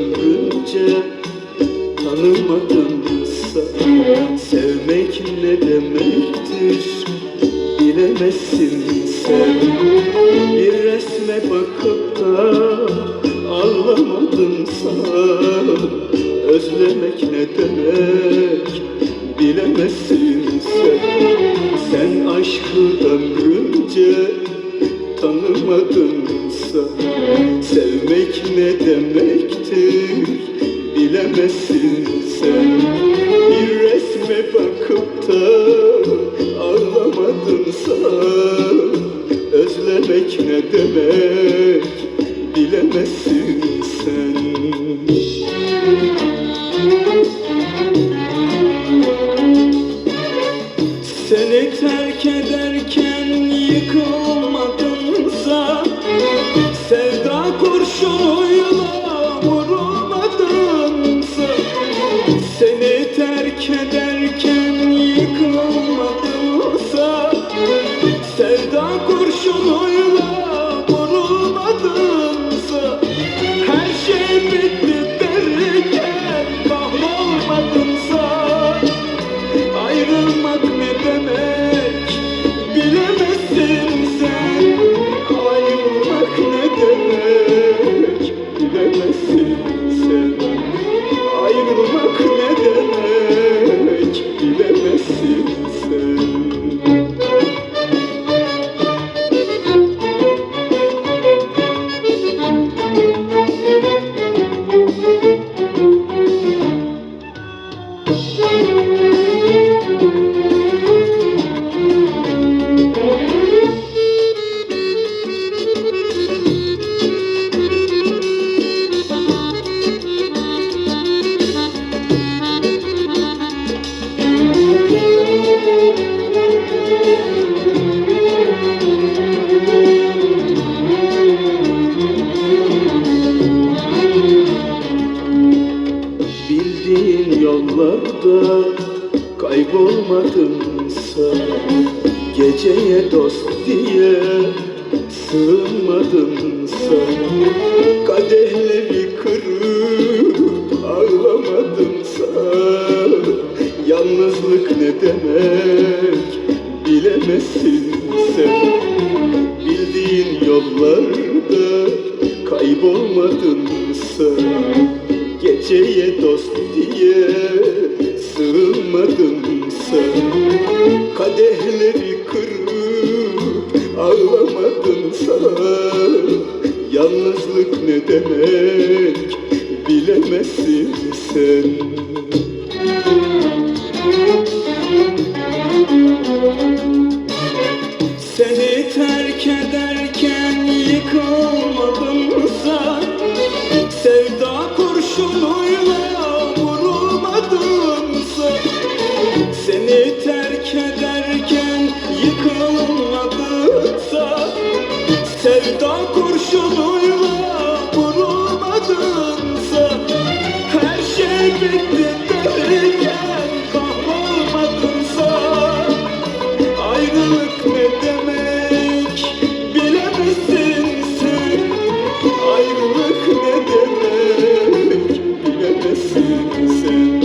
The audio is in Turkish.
ömrünce tanımadımsa Sevmek ne demektir? Bilemezsin sen. Bir resme bakıp da ağlamadımsa Özlemek ne demek? Bilemezsin sen. Sen aşkı ömrünce tanımadınsa Sevmek ne demektir bilemezsin sen. Bir resme bakıp da ağlamadınsa Özlemek ne demek bilemezsin sen. Seni terk ederken Seni terk ederken yıkılmadınsa Sevda kurşunuyla kaybolmadınsa Geceye dost diye sığınmadınsa Kadehleri kırıp ağlamadınsa Yalnızlık ne demek bilemezsin sen. Bildiğin yollarda kaybolmadınsa Geceye dost diye sığınmadınsa Kadehleri kırıp ağlamadınsa Yalnızlık ne demek bilemezsin sen sin.